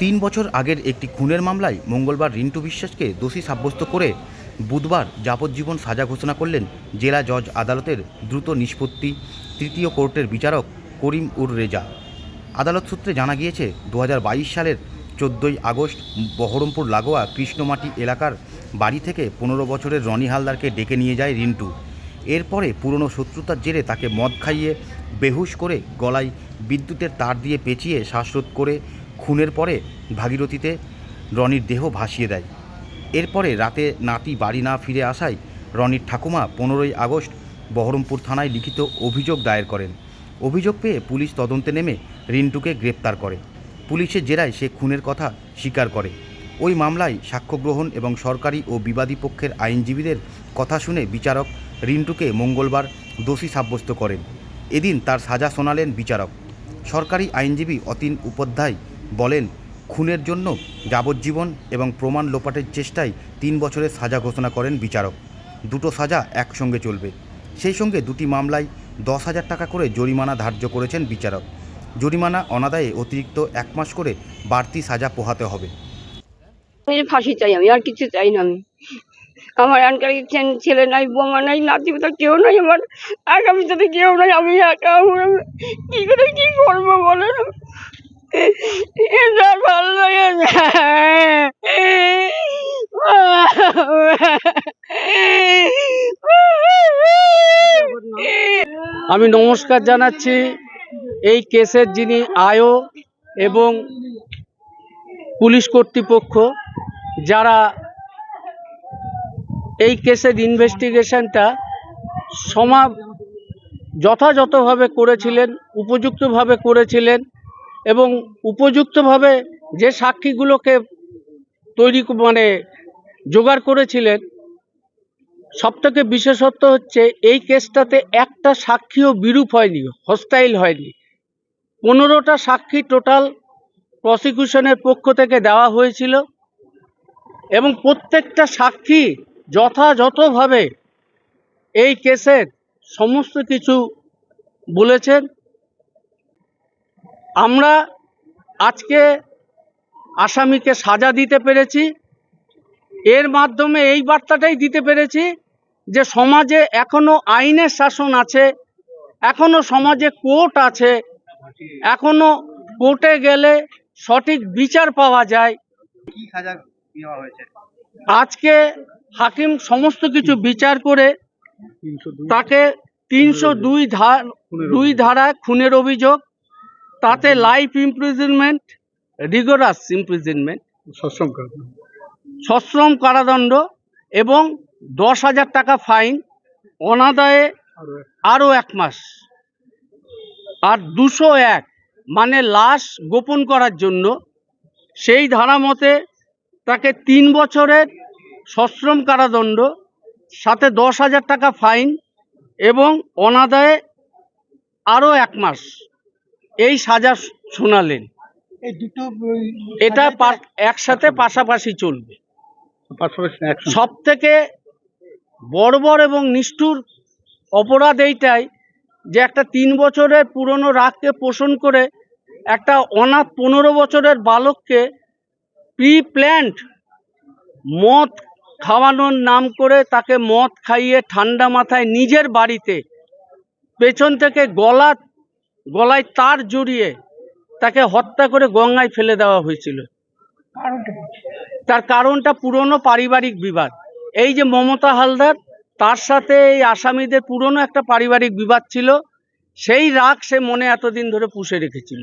তিন বছর আগের একটি খুনের মামলায় মঙ্গলবার রিন্টু বিশ্বাসকে দোষী সাব্যস্ত করে বুধবার যাবজ্জীবন সাজা ঘোষণা করলেন জেলা জজ আদালতের দ্রুত নিষ্পত্তি, তৃতীয় কোর্টের বিচারক করিম উর রেজা। আদালত সূত্রে জানা গিয়েছে দু হাজার বাইশ সালের চোদ্দোই আগস্ট বহরমপুর লাগোয়া কৃষ্ণমাটি এলাকার বাড়ি থেকে পনেরো বছরের রনি হালদারকে ডেকে নিয়ে যায় রিন্টু। এরপরে পুরনো শত্রুতার জেরে তাকে মদ খাইয়ে বেহুশ করে গলায় বিদ্যুতের তার দিয়ে পেঁচিয়ে শ্বাসরোধ করে খুনের পরে ভাগীরথীতে রনির দেহ ভাসিয়ে দেয়। এরপরে রাতে নাতি বাড়ি না ফিরে আসায় রনির ঠাকুমা পনেরোই আগস্ট বহরমপুর থানায় লিখিত অভিযোগ দায়ের করেন। অভিযোগ পেয়ে পুলিশ তদন্তে নেমে রিন্টুকে গ্রেপ্তার করে। পুলিশের জেরায় সে খুনের কথা স্বীকার করে। ওই মামলায় সাক্ষ্য গ্রহণ এবং সরকারি ও বিবাদী পক্ষের আইনজীবীদের কথা শুনে বিচারক রিন্টুকে মঙ্গলবার দোষী সাব্যস্ত করেন। এদিন তার সাজা শোনালেন বিচারক। সরকারি আইনজীবী অতীন উপাধ্যায় বলেন, খুনের জন্য যাবজ্জীবন এবং প্রমাণ লোপাটের চেষ্টায় তিন বছরের সাজা ঘোষণা করেন বিচারক। দুটো সাজা একসঙ্গে চলবে। সেই সঙ্গে দুটি মামলায় দশ হাজার টাকা করে জরিমানা ধার্য করেছেন বিচারক। জরিমানা অনাদায়ে অতিরিক্ত এক মাস করে বাড়তি সাজা পোহাতে হবে। ফাঁসি চাই আমি, আর কিছু চাই না আমি। আমার আনকার ছেলে নাই, বোমা নাই, নাতি কোথাও কেউ নাই আমার। আগামী সাথে কেউ নাই, আমি একা কি করে কি করব বলেন? আমি নমস্কার জানাচ্ছি এই কেসের যিনি আয়ো এবং পুলিশ কর্তৃপক্ষ, যারা এই কেসের ইনভেস্টিগেশনটা সমা যথাযথভাবে করেছিলেন, উপযুক্তভাবে করেছিলেন এবং উপযুক্তভাবে যে সাক্ষীগুলোকে তৈরি মানে জোগাড় করেছিলেন, সবথেকে বিশেষত্ব হচ্ছে এই কেসটাতে একটা সাক্ষীও বিরূপ হয়নি হস্টাইল হয়নি। পনেরোটা সাক্ষী টোটাল প্রসিকিউশনের পক্ষ থেকে দেওয়া হয়েছিল এবং প্রত্যেকটা সাক্ষী যথাযথভাবে এই কেসের সমস্ত কিছু বলেছেন। আমরা আজকে আসামিকে সাজা দিতে পেরেছি। এর মাধ্যমে এই বার্তাটাই দিতে পেরেছি যে সমাজে এখনও আইনের শাসন আছে এখনও সমাজে কোর্ট আছে এখনও কোর্টে গেলে সঠিক বিচার পাওয়া যায়। আজকে হাকিম সমস্ত কিছু বিচার করে তাকে তিনশো দুই ধার দুই ধারায় খুনের অভিযোগ তাতে লাইফ ইমপ্রিজনমেন্ট রিগোরাস ইমপ্রিজনমেন্ট সশ্রম কারাদণ্ড। এবং দশ হাজার টাকা ফাইন অনাদায়ে আরও এক। মাস। আর দুশো এক মানে লাশ গোপন করার জন্য সেই ধারা মতে তাকে তিন বছরের সশ্রম কারাদণ্ড সাথে দশ হাজার টাকা ফাইন এবং অনাদায়ে আরও এক মাস। এই সাজা শোনালেন। এটা একসাথে পাশাপাশি চলবে। সব থেকে বর্বর এবং নিষ্ঠুর অপরাধ এইটাই যে একটা তিন বছরের পুরনো রাগকে পোষণ করে একটা অনাথ পনেরো বছরের বালককে প্রি প্ল্যান্ট মদ খাওয়ানোর নাম করে তাকে মদ খাইয়ে ঠান্ডা মাথায় নিজের বাড়িতে পেছন থেকে গলা গলায় তার জড়িয়ে তাকে হত্যা করে গঙ্গায় ফেলে দেওয়া হয়েছিল। তার কারণটা পুরনো পারিবারিক বিবাদ। এই যে মমতা হালদার তার সাথে এই আসামিদের পুরনো একটা পারিবারিক বিবাদ ছিল। সেই রাগ সে মনে এতদিন ধরে পুষে রেখেছিল।